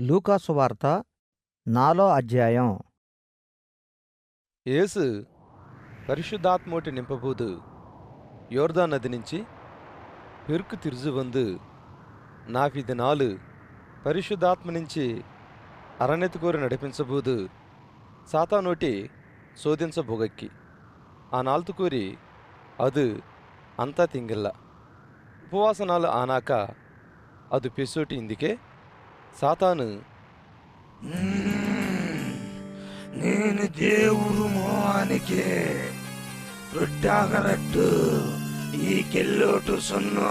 లూకాసు వార్త నాలో అధ్యాయం. యేసు పరిశుద్ధాత్మోటి నింపబోదు. యోర్దా నది నుంచి పెరుకు తిరుజు వందు. ఇది నాలు పరిశుద్ధాత్మ నుంచి అరణ్యతికోరి నడిపించబోదు. సాతానోటి శోధించబోగక్కి. ఆ నాలుతు కోరి అది అంతా తింగిల్ల. ఉపవాసనాలు ఆనాక అది పెసోటి ఇందుకే సాతాను. నేను దేవుడు మోహానికి రొట్టాగరట్టు ఈ కెల్లోటు సొన్ను.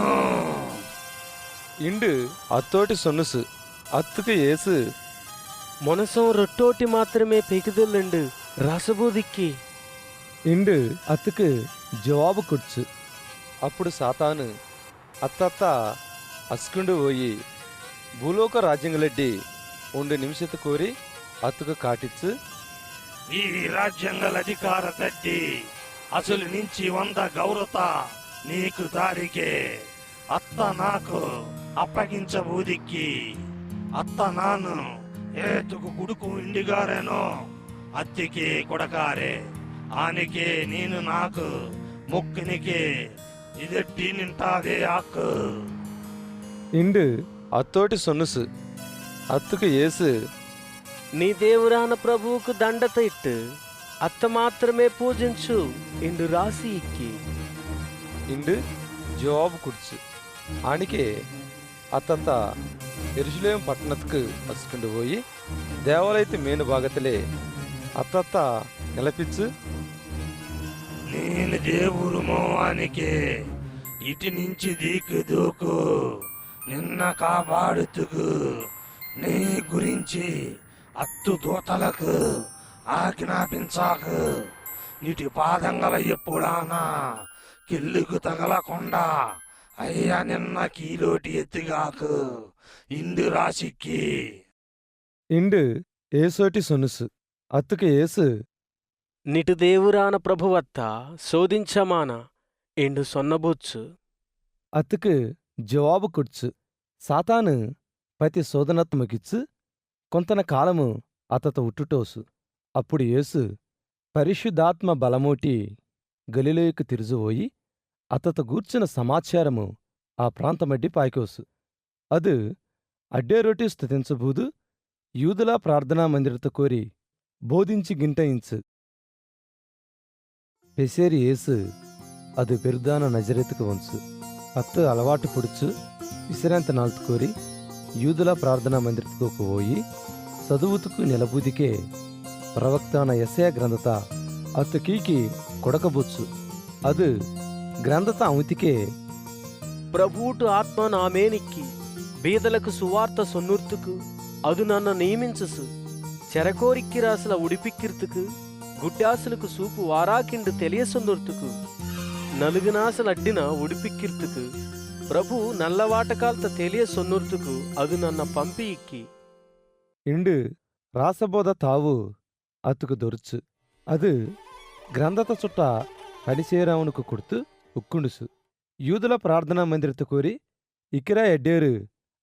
ఇండు. అత్తోటి సొన్నుసు అత్తుకు ఏసు. మనసం రొట్టోటి మాత్రమే పెకిదొల్లండు రసబూదిక్కి ఇండు అత్తుకు జవాబు కుడ్చు అప్పుడు సాతాను అత్తత్త అస్కుండు పోయి భూలోక రాజ్యంగలడ్డి ఉండు నిమిషత కోరి అత్తుకు కాటిచ్చు. ఈ రాజ్యంగల అధికార తడ్డి అసలు నుంచి వంద గౌరత నీకు దారికే. అత్త నాకు అప్పగించబూదిక్కి. అత్త నాను ఏతుకు కుడుకు ఇండిగారేనో. అత్తికి కొడకారే ఆనికే నేను నాకు ముక్కునికి. ఇదెట్టి నింటాదే ఆకు. ఇండు అత్తోటి సొనుసు అత్తుకు ఏసు. నీ దేవురాన ప్రభువుకు దండత ఇట్టు అత్త మాత్రమే పూజించు ఇండు రాసి ఇక్కి. ఇండు జవాబు కుడ్చు. ఆనికే అత్తంత ఎరుజులేం పట్టణత్కు పసుకుండి పోయి దేవాలయతి మేను భాగతలే ಅತ್ತತ್ತ నిలపించు నేను దేవుడు మోవానికే ఇటు నుంచి దీకు దూకు. నిన్న కాపాడుతుకు నీ గురించి అత్తు దూతలకు ఆజ్ఞాపించాకు నీటి పాదంగల ఎప్పుడానా కిల్లుకు తగలకుండా అయ్యా నిన్న కీలోటి ఎత్తిగాకు. ఇందు రాసిక్కి ఇండు ఏసోటి సొనుసు. అత్తుకు ఏసు. నిటు దేవురాన ప్రభువత్త శోధించమాన ఎండు సొన్నబొచ్చు. అత్తుకు జవాబు కుడ్చు సాతాను పతి శోధనత్మకిచ్చు కొంతన కాలము అతత ఉట్టుటోసు అప్పుడు యేసు పరిశుద్ధాత్మ బలమూటి గలిలోయకు తిరుజుపోయి అతత గూర్చిన సమాచారము ఆ ప్రాంతమడ్డి పాయకోసు ಅದು అడ్డే రొట్టి స్థుతించబూదు యూదులా ప్రార్థనా మందిరత కోరి బోధించి గింటయించు పెసేరి ఏసు ಅದು పెరుదాన నజరెత్తుకు వంచు భక్తుల అలవాటు పొడుచు విశ్రాంతి నాల్తు కోరి యూదుల ప్రార్థనా మందిరకు పోయి చదువుతుకు నెలబూదికే ప్రవక్తాన ఎసయ గ్రంథత అత్తు కీకి కొడకబొచ్చు. అది గ్రంథత అమితికే ప్రభుటు ఆత్మ నామేనిక్కి బీదలకు సువార్త సొన్నుర్తుకు అదు నన్ను నియమించసు చెరకోరిక్కి రాసుల ఉడిపిక్కిర్తుకు గుడ్డాసులకు సూపు వారాకిండు తెలియసొందుర్తుకు. తెలియసొన్నుర్తుకు నలుగునాసల అడ్డిన ఉడిపిక్కిర్తుకు ప్రభు నల్లవాటకాల్త తెలియ సొన్నుర్తుకు అదు నన్న పంపి ఇక్కి ಇಂಡು ರಾಸಬೋದ ತಾವು ಅತ್ತುಕು ದೊರಚು ಅದು ಗ್ರಂಥದ ಚುಟ್ಟ ಪಡಿಸೇರಾವನುಕು ಕುಡ್ತು ಉಕ್ಕುಂಡುಸು ಯೂದುಲ ಪ್ರಾರ್ಥನಾ ಮಂದಿರತ್ತು ಕೋರಿ ಇಕ್ಕಿರ ಎಡ್ಡೇರು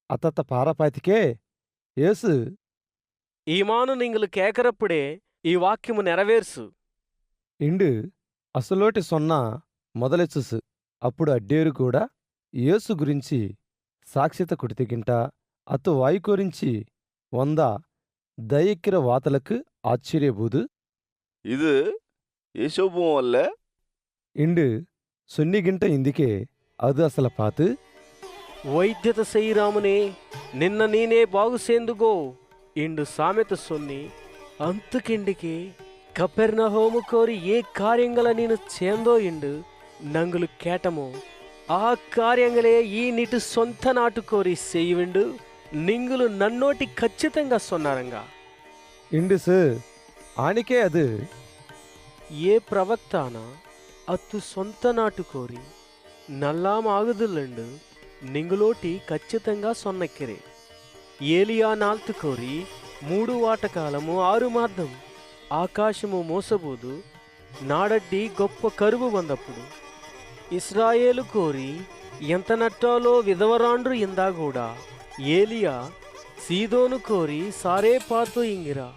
అతత పారపాతికే యేసు ఈ మాను నింగులు కేకరప్పుడే ఈ వాక్యము నెరవేర్సు ఇండు అసలోటి సొన్న మొదలెచ్చుసు అప్పుడు అడ్డేరు కూడా యేసు గురించి సాక్షిత కుటితిగింట అతు వాయుకోరించి వంద దయక్కిర వాతలకు ఆశ్చర్యబూదు. ఇది ఏశోభం వల్ల? ఇండు సున్నిగింట ఇందుకే అది అసలు పాతు. వైద్యత శ్రీరామునే నిన్న నేనే బాగుసేందుకో ఇండు సామెత సొన్ని అంతకిండికి కపెర్ణ హోము కోరి ఏ కార్యంగల నేను చేందో ఇండు. నంగులు కేటము ఆ కార్యంగలే ఈ నిటు సొంత నాటు కోరి సేయువిండు నింగులు నన్నోటి ఖచ్చితంగా సొన్నారంగా ఇండు సు ఆనికే అది ఏ ప్రవక్తాన అత్తు సొంత నాటు కోరి నల్లాం ఆగుదులండు నింగులోటి ఖచ్చితంగా సొన్నెక్కిరే ఏలియా నాల్తు కోరి మూడు వాటకాలము ఆరు మార్దం ఆకాశము మోసబోదు నాడడ్డి గొప్ప కరువు వందప్పుడు ఇస్రాయేలు కోరి ఎంత నట్టాలో విధవరాండ్రు ఇందాగూడా ఏలియా సీదోను కోరి సారే పాతు ఇంగిరా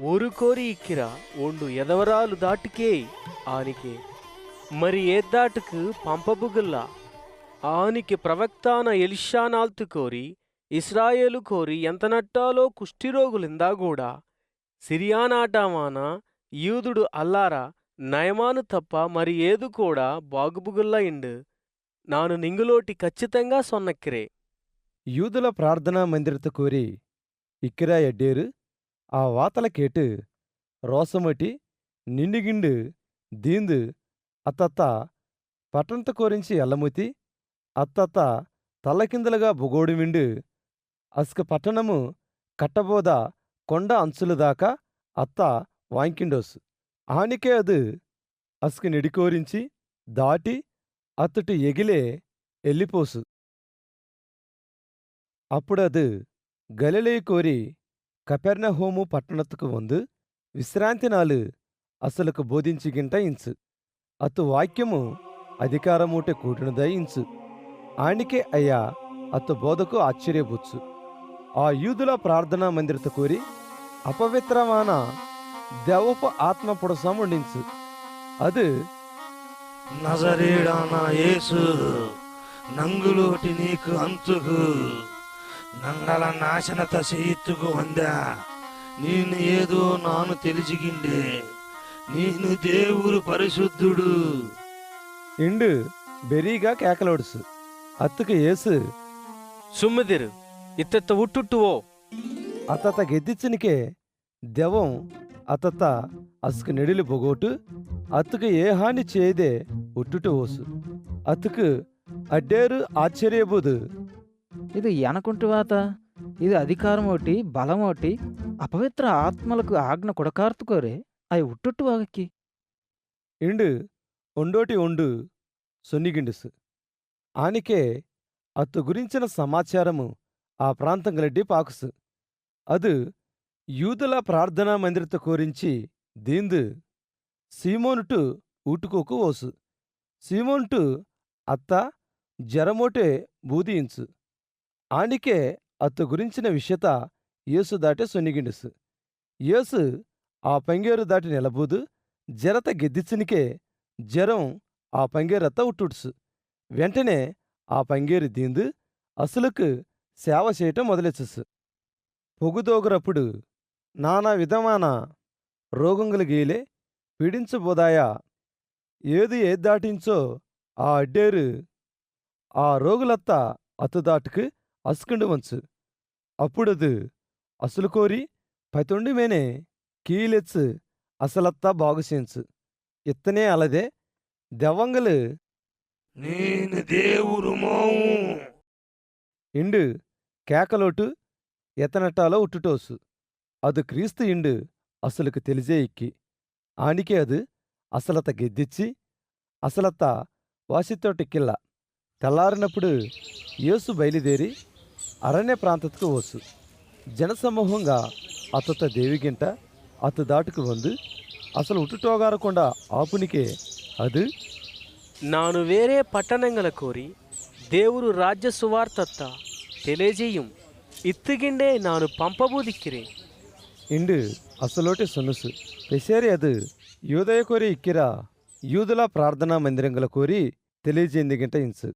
ఊరు కోరి ఇక్కిరా ఒండు ఎదవరాలు దాటికే ఆనికే. మరి ఏద్దాటుకు పంపబుగుల్లా? ఆనికి ప్రవక్తాన ఎలిషానాల్తు కోరి ఇస్రాయేలు కోరి ఎంత నట్టాలో కుష్ఠిరోగులిందాగూడా సిరియానాటామాన యూదుడు అల్లారా నయమాను తప్ప మరి ఏదు కూడా బాగుబుగుల్లా ఇండు. నాను నింగులోటి ఖచ్చితంగా సొన్నక్కిరే. యూదుల ప్రార్థనా మందిరత కోరి ఇక్కిరా ఎడ్డేరు. ఆ వాతల కేటు రోసమటి నిండుగిండు దీందు అత్తత్త పట్టంత కోరించి ఎల్లముతి అత్తత్త తల్లకిందలుగా బొగోడు విండు అస్క పట్టణము కట్టబోద కొండ అంచులు దాకా అత్త వాంకిండోసు. ఆనికే అది ಅಸ್ಕು నిడికోరించి దాటి అతటి ఎగిలే ఎల్లిపోసు. అప్పుడదు గలలే కోరి కపెర్ణహోము పట్టణత్తుకు వందు విశ్రాంతి నాలు అసలుకు బోధించిగింట ఇంచు. అతు వాక్యము అధికారమూటె కూడినదై ఇంచు. ఆనికే అయ్యా అతు బోధకు ఆశ్చర్యబుచ్చు. ఆ యూదుల ప్రార్థనా మందిరత కోరి అపవిత్రమాన దెవపు ఆత్మ పుడసం ఉండించు అది నజరేడాన యేసు నంగులోటి నీకు అంతుకు నంగల నాశనత చేయిత్తుకు వందా నేను ఏదో నాను తెలిసిగిండే నేను దేవుడు పరిశుద్ధుడు ఇండు బెరీగా కేకలోడుసు అత్తుకు ఏసు సుమ్మిదిరు ఇత్తెత్త ఉట్టుట్టువో అతత ಗೆದ್ದಿಚ್ಚನಿಕೆ ದೆವಂ ಅತತ ಅಸ್ಕು ನೆಡಿಲು ಬೊಗೋಟು ಅತ್ತುಕು ఏ హాని చేయదే ఉట్టుటు ఓసు అతుకు అడ్డేరు ఆశ్చర్యబుదు ఇది ఎనకుంటువాత ఇది అధికారం ఒకటి బలం ఒకటి అపవిత్ర ఆత్మలకు ఆజ్ఞ కొడకార్తుకోరే అవి ఉట్టుట్టు వాగక్కి ఇండు ఒండోటి ఒండు సొన్నిగిండుసు ఆనికే అత్తు గురించిన సమాచారము ఆ ప్రాంతం గలడ్డి పాకుసు అదు యూదుల ప్రార్థనా మందిరత కోరించి దీందు సీమోనుటు ఊటుకోకు ఓసు. సీమోనుటు అత్త జరమోటే బూదియించు ఆనికే అత్తు గురించిన విషయత యేసు దాటే సొన్నిగిండుసు యేసు ఆ పంగేరు దాటి నిలబూదు జరత గెద్దిచ్చినికే జరం ఆ పంగేరత్త ఉట్టుడుసు. వెంటనే ఆ పంగేరు దీందు అసలుకు సేవ చేయటం మొదలెచ్చుసు. పొగుదోగురప్పుడు నానా విధమాన రోగంగులు గీలే పీడించబోదాయా? ఏది ఏది దాటించో ఆ అడ్డేరు ఆ రోగులత్త అతుదాటుకు అసుకుండు వంచు. అప్పుడదు అసలు కోరి పతొండి మేనే కీలెచ్చు అసలత్తా బాగుసేంచు ఇత్తనే అలదే దెవ్వంగలు. నేను మోము ఇండు కేకలోటు ఎతనటాలో ఉట్టుటోసు. అది క్రీస్తు ఇండు అసలుకు తెలిసే ఇక్కి ఆనికే అది అసలత గెద్దిచ్చి అసలత వాసితోటిక్కిల్ల తెల్లారినప్పుడు యేసు బయలుదేరి అరణ్య ప్రాంతకు వసు. జనసమూహంగా అతత దేవిగింట అత దాటుకు వందు అసలు ఉటుటోగారకుండా ఆపునికే అది? నాను వేరే పట్టణంగల కోరి దేవురు రాజ్య సువార్తత్త తెలియజేయం. ఇత్తుగిండే నాను ಪಂಪಬೂದಿಕ್ಕಿರೆ ಇಂಡು ಅಸಲೋಟೆ ಸೊನುಸು ಪೆಸೇರಿ ಅದು ಯೂದಯ ಕೋರಿ ಇಕ್ಕಿರ ಯೂದುಲ ಪ್ರಾರ್ಥನಾ ಮಂದಿರಂಗಲ ಕೋರಿ తెలియజేందిగింట ఇంచు